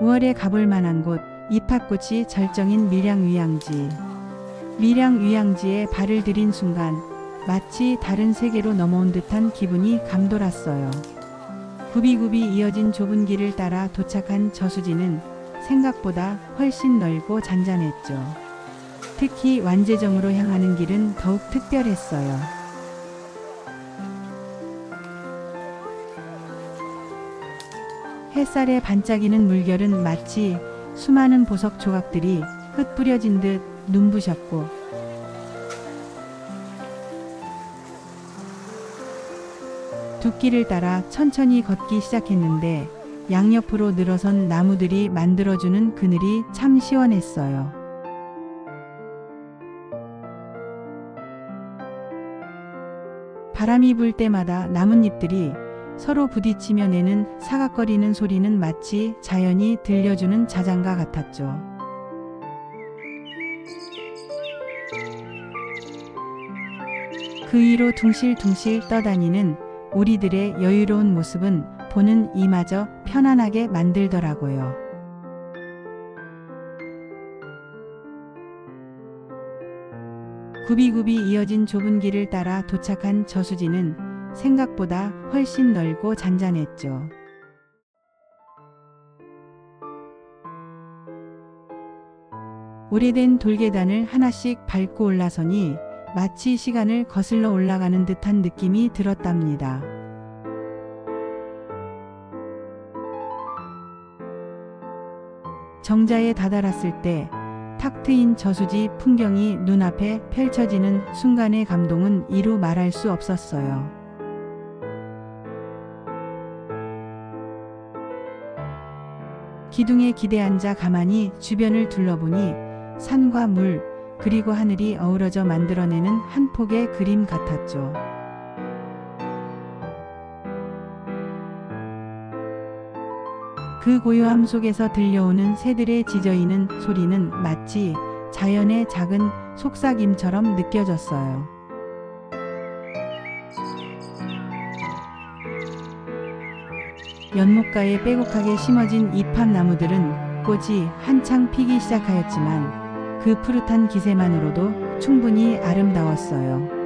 5월에 가볼 만한 곳 입학꽃이 절정인 밀양위양지. 밀양위양지에 발을 들인 순간 마치 다른 세계로 넘어온 듯한 기분이 감돌았어요. 굽이굽이 이어진 좁은 길을 따라 도착한 저수지는 생각보다 훨씬 넓고 잔잔했죠. 특히 완제정으로 향하는 길은 더욱 특별했어요. 햇살에 반짝이는 물결은 마치 수많은 보석 조각들이 흩뿌려진 듯 눈부셨고 둑길을 따라 천천히 걷기 시작했는데 양옆으로 늘어선 나무들이 만들어주는 그늘이 참 시원했어요. 바람이 불 때마다 나뭇잎들이 서로 부딪히며 내는 사각거리는 소리는 마치 자연이 들려주는 자장가 같았죠. 그 위로 둥실둥실 떠다니는 우리들의 여유로운 모습은 보는 이마저 편안하게 만들더라고요. 굽이굽이 이어진 좁은 길을 따라 도착한 저수지는 생각보다 훨씬 넓고 잔잔했죠. 오래된 돌계단을 하나씩 밟고 올라서니 마치 시간을 거슬러 올라가는 듯한 느낌이 들었답니다. 정자에 다다랐을 때 탁 트인 저수지 풍경이 눈앞에 펼쳐지는 순간의 감동은 이루 말할 수 없었어요. 기둥에 기대 앉아 가만히 주변을 둘러보니 산과 물, 그리고 하늘이 어우러져 만들어내는 한 폭의 그림 같았죠. 그 고요함 속에서 들려오는 새들의 짖어이는 소리는 마치 자연의 작은 속삭임처럼 느껴졌어요. 연못가에 빼곡하게 심어진 이팝나무들은 꽃이 한창 피기 시작하였지만 그 푸릇한 기세만으로도 충분히 아름다웠어요.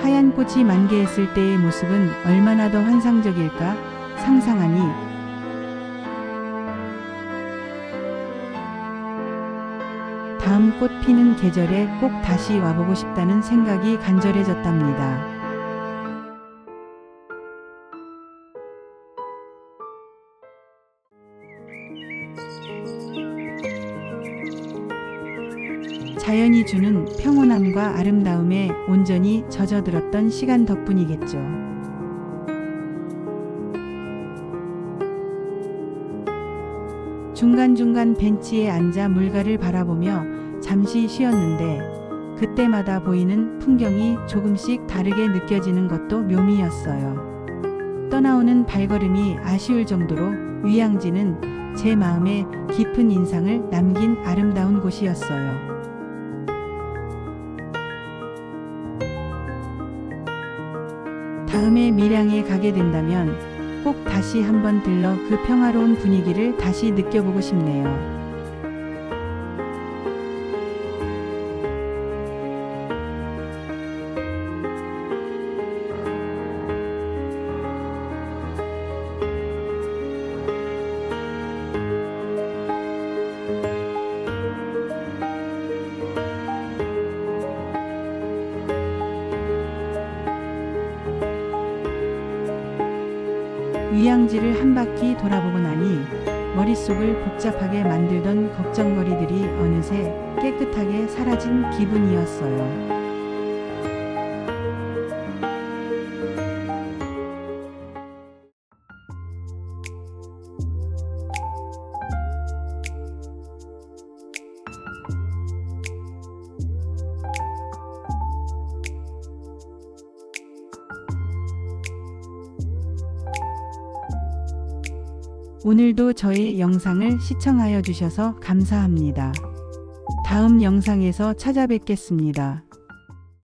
하얀 꽃이 만개했을 때의 모습은 얼마나 더 환상적일까 상상하니 다음 꽃 피는 계절에 꼭 다시 와보고 싶다는 생각이 간절해졌답니다. 자연이 주는 평온함과 아름다움에 온전히 젖어들었던 시간 덕분이겠죠. 중간중간 벤치에 앉아 물가를 바라보며 잠시 쉬었는데 그때마다 보이는 풍경이 조금씩 다르게 느껴지는 것도 묘미였어요. 떠나오는 발걸음이 아쉬울 정도로 위양지는 제 마음에 깊은 인상을 남긴 아름다운 곳이었어요. 다음에 밀양에 가게 된다면 꼭 다시 한번 들러 그 평화로운 분위기를 다시 느껴보고 싶네요. 위양지를 한 바퀴 돌아보고 나니 머릿속을 복잡하게 만들던 걱정거리들이 어느새 깨끗하게 사라진 기분이었어요. 오늘도 저의 영상을 시청하여 주셔서 감사합니다. 다음 영상에서 찾아뵙겠습니다.